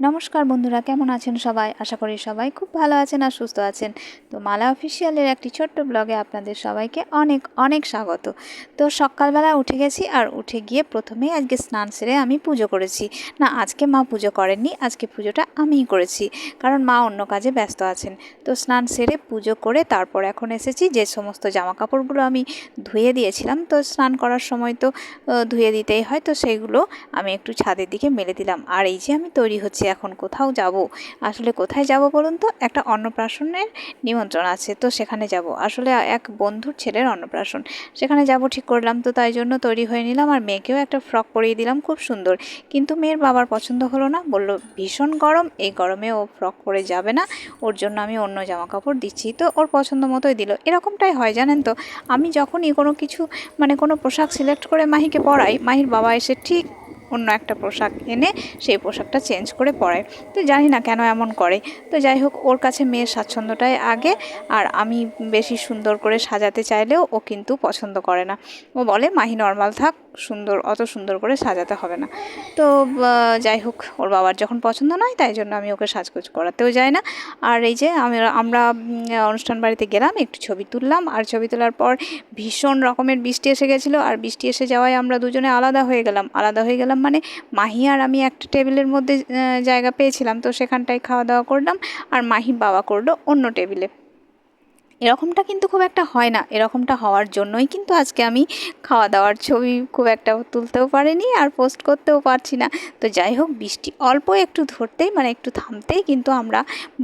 নমস্কার বন্ধুরা, কেমন আছেন সবাই? আশা করি সবাই খুব ভালো আছেন আর সুস্থ আছেন। তো মালা অফিসিয়ালের একটি ছোট্ট ব্লগে আপনাদের সবাইকে অনেক অনেক স্বাগত। তো সকালবেলা উঠে গেছি আর উঠে গিয়ে প্রথমেই আজকে স্নান সেরে আমি পুজো করেছি। না, আজকে মা পুজো করেননি, আজকে পুজোটা আমিই করেছি, কারণ মা অন্য কাজে ব্যস্ত আছেন। তো স্নান সেরে পুজো করে তারপর এখন এসেছি, যে সমস্ত জামা কাপড়গুলো আমি ধুয়ে দিয়েছিলাম, তো স্নান করার সময় তো ধুয়ে দিতেই হয়, তো সেইগুলো আমি একটু ছাদের দিকে মেলে দিলাম। আর এই যে আমি তৈরি হচ্ছি এখন কোথাও যাব। আসলে কোথায় যাব বলুন তো? একটা অন্নপ্রাশনের নিমন্ত্রণ আছে, তো সেখানে যাব। আসলে এক বন্ধুর ছেলের অন্নপ্রাশন। সেখানে যাব ঠিক করলাম তো, তাই জন্য তৈরি হয়ে নিলাম আর মেয়েকেও একটা ফ্রক পরিয়ে দিলাম, খুব সুন্দর। কিন্তু মেয়ের বাবার পছন্দ হলো না, বলল, ভীষণ গরম, এই গরমে ও ফ্রক পরে যাবে না, ওর জন্য আমি অন্য জামা কাপড় দিচ্ছি। তো ওর পছন্দ মতোই দিল। এরকমটাই হয়, জানেন তো? আমি যখনই কোনো কিছু মানে কোনো পোশাক সিলেক্ট করে মাহিকে পরাই, মাহির বাবা এসে ঠিক অন্য একটা পোশাক এনে সেই পোশাকটা চেঞ্জ করে পরায়। তো জানি না কেন এমন করে। তো যাই হোক, ওর কাছে মেয়ের স্বাচ্ছন্দ্যটাই আগে, আর আমি বেশি সুন্দর করে সাজাতে চাইলেও ও কিন্তু পছন্দ করে না। ও বলে, মাহি নর্মাল থাক সুন্দর, অত সুন্দর করে সাজাতে হবে না। তো যাই হোক, ওর বাবার যখন পছন্দ নয়, তাই জন্য আমি ওকে সাজগোজ করাতেও যাই না। আর এই যে, আমি, আমরা অনুষ্ঠান বাড়িতে গেলাম, একটু ছবি তুললাম, আর ছবি তোলার পর ভীষণ রকমের বৃষ্টি এসে গেছিল, আর বৃষ্টি এসে যাওয়ায় আমরা দুজনে আলাদা হয়ে গেলাম। আলাদা হয়ে গেলাম মানে মাহি আর আমি একটা টেবিলের মধ্যে জায়গা পেয়েছিলাম, তো সেখানটায় খাওয়া দাওয়া করলাম, আর মাহি বাবা করল অন্য টেবিলে। এরকমটা কিন্তু খুব একটা হয় না। এরকমটা হওয়ার জন্যই কিন্তু আজকে আমি খাওয়া দাওয়ার ছবি খুব একটা তুলতেও পারিনি আর পোস্ট করতেও পারছি না। তো যাই হোক, বৃষ্টি অল্প একটু ধরতেই মানে একটু থামতেই কিন্তু আমরা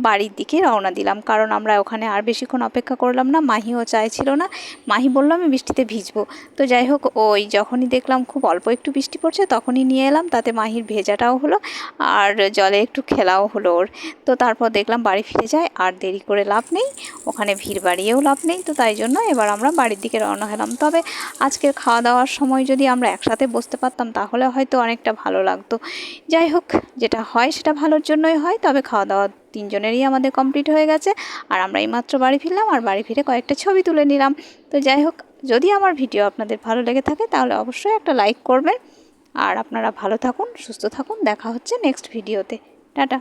বাড়ির দিকে রওনা দিলাম। কারণ আমরা ওখানে আর বেশিক্ষণ অপেক্ষা করলাম না, মাহিও চাইছিল না। মাহি বলল, আমি বৃষ্টিতে ভিজবো। তো যাই হোক, ওই যখনই দেখলাম খুব অল্প একটু বৃষ্টি পড়ছে, তখনই নিয়ে এলাম। তাতে মাহির ভেজাটাও হলো আর জলে একটু খেলাও হলো ওর। তো তারপর দেখলাম বাড়ি ফিরে যায়, আর দেরি করে লাভ নেই। ওখানে ভিড় বাড়িয়েও লাভ নেই, তো তাই জন্য এবার আমরা বাড়ির দিকে রওনা হলাম। তবে আজকের খাওয়া দাওয়ার সময় যদি আমরা একসাথে বসতে পারতাম, তাহলে হয়তো অনেকটা ভালো লাগতো। যাই হোক, যেটা হয় সেটা ভালোর জন্যই হয়, তবে খাওয়া দাওয়া তিনজনেরই আমাদের কমপ্লিট হয়ে গেছে, আর আমরা এইমাত্র বাড়ি ফিরলাম, আর বাড়ি ফিরে কয়েকটা ছবি তুলে নিলাম। তো যাই হোক, যদি আমার ভিডিও আপনাদের ভালো লেগে থাকে, তাহলে অবশ্যই একটা লাইক করবেন। আর আপনারা ভালো থাকুন, সুস্থ থাকুন, দেখা হচ্ছে নেক্সট ভিডিওতে টাটা।